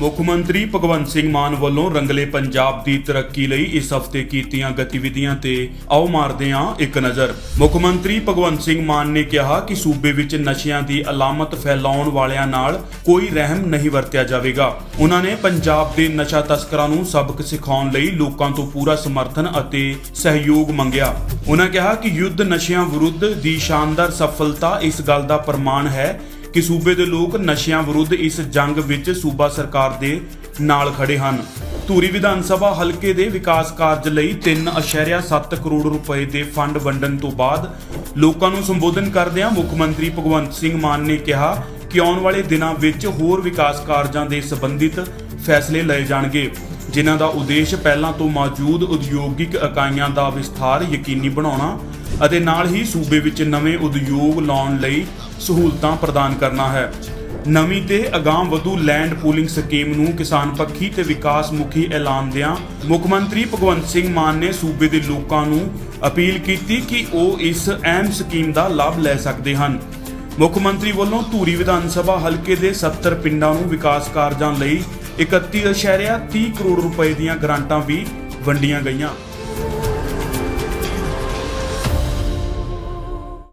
ਮੁੱਖ ਮੰਤਰੀ ਭਗਵੰਤ ਸਿੰਘ ਮਾਨ ਵੱਲੋਂ ਰੰਗਲੇ ਪੰਜਾਬ ਦੀ ਤਰੱਕੀ ਲਈ ਇਸ ਹਫ਼ਤੇ ਕੀਤੀਆਂ ਗਤੀਵਿਧੀਆਂ ਤੇ ਆਓ ਮਾਰਦੇ ਹਾਂ ਇੱਕ ਨਜ਼ਰ। ਮੁੱਖ ਮੰਤਰੀ ਭਗਵੰਤ ਸਿੰਘ ਮਾਨ ਨੇ ਕਿਹਾ ਕਿ ਸੂਬੇ ਵਿੱਚ ਨਸ਼ਿਆਂ ਦੀ ਅਲਾਮਤ ਫੈਲਾਉਣ ਵਾਲਿਆਂ ਨਾਲ ਕੋਈ ਰਹਿਮ ਨਹੀਂ ਵਰਤਿਆ ਜਾਵੇਗਾ। ਉਹਨਾਂ ਨੇ ਪੰਜਾਬ ਦੇ ਨਸ਼ਾ ਤਸਕਰਾਂ ਨੂੰ ਸਬਕ ਸਿਖਾਉਣ ਲਈ ਲੋਕਾਂ ਤੋਂ ਪੂਰਾ ਸਮਰਥਨ ਅਤੇ ਸਹਿਯੋਗ ਮੰਗਿਆ। ਉਹਨਾਂ ਕਿਹਾ ਕਿ ਯੁੱਧ ਨਸ਼ਿਆਂ ਵਿਰੁੱਧ ਦੀ ਸ਼ਾਨਦਾਰ ਸਫਲਤਾ ਇਸ ਗੱਲ ਦਾ ਪ੍ਰਮਾਣ ਹੈ ਕਿ ਸੂਬੇ ਦੇ ਲੋਕ ਨਸ਼ਿਆਂ ਵਿਰੁੱਧ ਇਸ ਜੰਗ ਵਿੱਚ ਸੂਬਾ ਸਰਕਾਰ ਦੇ ਨਾਲ ਖੜੇ ਹਨ। ਧੂਰੀ ਵਿਧਾਨ ਸਭਾ ਹਲਕੇ ਦੇ ਵਿਕਾਸ ਕਾਰਜ ਲਈ 3.7 ਕਰੋੜ ਰੁਪਏ ਦੇ ਫੰਡ ਵੰਡਣ ਤੋਂ ਬਾਅਦ ਲੋਕਾਂ ਨੂੰ ਸੰਬੋਧਨ ਕਰਦਿਆਂ ਮੁੱਖ ਮੰਤਰੀ ਭਗਵੰਤ ਸਿੰਘ ਮਾਨ ਨੇ ਕਿਹਾ ਕਿ ਆਉਣ ਵਾਲੇ ਦਿਨਾਂ ਵਿੱਚ ਹੋਰ ਵਿਕਾਸ ਕਾਰਜਾਂ ਦੇ ਸੰਬੰਧਿਤ ਫੈਸਲੇ ਲਏ ਜਾਣਗੇ, ਜਿਨ੍ਹਾਂ ਦਾ ਉਦੇਸ਼ ਪਹਿਲਾਂ ਤੋਂ ਮੌਜੂਦ ਉਦਯੋਗਿਕ ਇਕਾਈਆਂ ਦਾ ਵਿਸਥਾਰ ਯਕੀਨੀ ਬਣਾਉਣਾ ਅਤੇ ਨਾਲ ਹੀ ਸੂਬੇ ਵਿੱਚ ਨਵੇਂ ਉਦਯੋਗ ਲਾਉਣ ਲਈ ਸਹੂਲਤਾਂ ਪ੍ਰਦਾਨ ਕਰਨਾ ਹੈ। ਨਵੀਂ ਤੇ ਅਗਾਮ ਵਧੂ ਲੈਂਡ ਪੂਲਿੰਗ ਸਕੀਮ ਨੂੰ ਕਿਸਾਨ ਪੱਖੀ ਤੇ ਵਿਕਾਸ ਮੁਖੀ ਐਲਾਨਦਿਆਂ ਮੁੱਖ ਮੰਤਰੀ ਭਗਵੰਤ ਸਿੰਘ ਮਾਨ ਨੇ ਸੂਬੇ ਦੇ ਲੋਕਾਂ ਨੂੰ ਅਪੀਲ ਕੀਤੀ ਕਿ ਉਹ ਇਸ ਅਹਿਮ ਸਕੀਮ ਦਾ ਲਾਭ ਲੈ ਸਕਦੇ ਹਨ। ਮੁੱਖ ਮੰਤਰੀ ਵੱਲੋਂ ਧੂਰੀ ਵਿਧਾਨ ਸਭਾ ਹਲਕੇ ਦੇ 70 ਪਿੰਡਾਂ ਨੂੰ ਵਿਕਾਸ ਕਾਰਜਾਂ ਲਈ 31.30 ਕਰੋੜ ਰੁਪਏ ਦੀਆਂ ਗ੍ਰਾਂਟਾਂ ਵੀ ਵੰਡੀਆਂ ਗਈਆਂ।